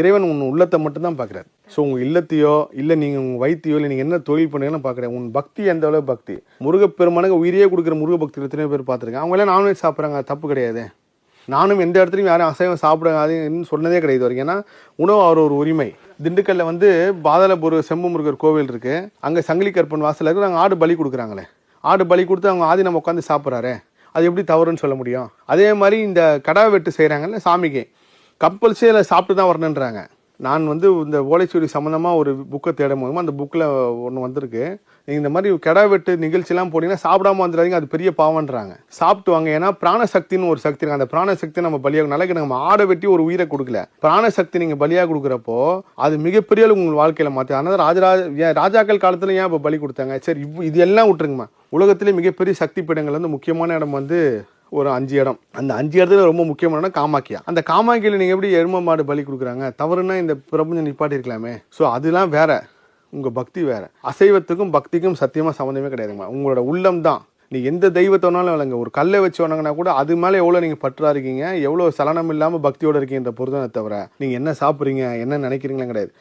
இறைவன் உன் உள்ளத்தை மட்டும்தான் பார்க்குறாரு. ஸோ உங்கள் இல்லத்தையோ இல்லை நீங்கள் உங்கள் வைத்தியோ இல்லை நீங்கள் என்ன தொழில் பண்ணுறீங்கன்னு பார்க்குறேன். உன் பக்தி எந்த அளவு பக்தி? முருகப்பெருமானுக்கு உயிரையே கொடுக்குற முருக பக்தி எத்தனை பேர் பார்த்துருக்கேன் அவங்க எல்லாம் நான்வெஜ் சாப்பிட்றாங்க தப்பு கிடையாது. நானும் எந்த இடத்துலையும் யாரும் அசைவம் சாப்பிடாதுன்னு சொன்னதே கிடையாது வரைக்கும். ஏன்னா உணவு அவர் ஒரு உரிமை. திண்டுக்கல்ல வந்து பாதாளபுர செம்பு முருகர் கோவில் இருக்குது அங்கே சங்கிலி கற்பன் வாசலில் இருக்கு. அங்கே ஆடு பலி கொடுக்குறாங்களே. ஆடு பலி கொடுத்து அவங்க ஆதி நம்ம உட்காந்து சாப்பிட்றாரு. அது எப்படி தவறுன்னு சொல்ல முடியும்? அதே மாதிரி இந்த கடா வெட்டு செய்கிறாங்கல்ல சாமிக்கு. கம்பல்சரியில் சாப்பிட்டு தான் வரணுன்றாங்க. நான் வந்து இந்த ஓலைச்சுவடி சம்மந்தமாக ஒரு புக்கை தேடும் போதும் அந்த புக்கில் ஒன்று வந்திருக்கு. நீங்கள் இந்த மாதிரி கெடா வெட்டு நிகழ்ச்சிலாம் போனீங்கன்னா சாப்பிடாம வந்துடாதீங்க அது பெரிய பாவன்றாங்க சாப்பிட்டு வாங்க. ஏன்னா பிராணசக்தின்னு ஒரு சக்தி இருக்கு. அந்த பிராணசக்தி நம்ம பலியாக நாளைக்கு நம்ம ஆடை வெட்டி ஒரு உயிரை கொடுக்கல. பிராணசக்தி நீங்கள் பலியாக கொடுக்குறப்போ அது மிகப்பெரிய அளவு உங்கள் வாழ்க்கையில் மாற்றி அதனால் ராஜராஜ ராஜாக்கள் காலத்தில் ஏன் இப்போ பலி கொடுத்தாங்க? சரி இவ் இது எல்லாம் விட்டுருங்கம்மா. உலகத்திலே மிகப்பெரிய சக்தி பீடங்கள் வந்து முக்கியமான இடம் வந்து ஒரு அஞ்சு இடம். அந்த அஞ்சு இடத்துல ரொம்ப முக்கியமான காமாக்கியா. அந்த காமாக்கியில் நீங்கள் எப்படி எரும மாடு பலி கொடுக்குறாங்க? தவறுனா இந்த பிரபஞ்சம் நிப்பாட்டிருக்கலாமே ஸோ அதெல்லாம் வேற. உங்கள் பக்தி வேற. அசைவத்துக்கும் பக்திக்கும் சத்தியமாக சம்மந்தமே கிடையாதுங்க உங்களோட உள்ளம் தான். நீ எந்த தெய்வத்தோனாலும் விளங்க. ஒரு கல்லை வச்சு வணங்கினா கூட அது மேலே எவ்வளோ நீங்கள் பற்றா இருக்கீங்க? எவ்வளோ சலனம் இல்லாமல் பக்தியோட இருக்கீங்கன்ற பொருத்தனை தவிர. நீங்கள் என்ன சாப்பிட்றீங்க? என்ன நினைக்கிறீங்களா கிடையாது.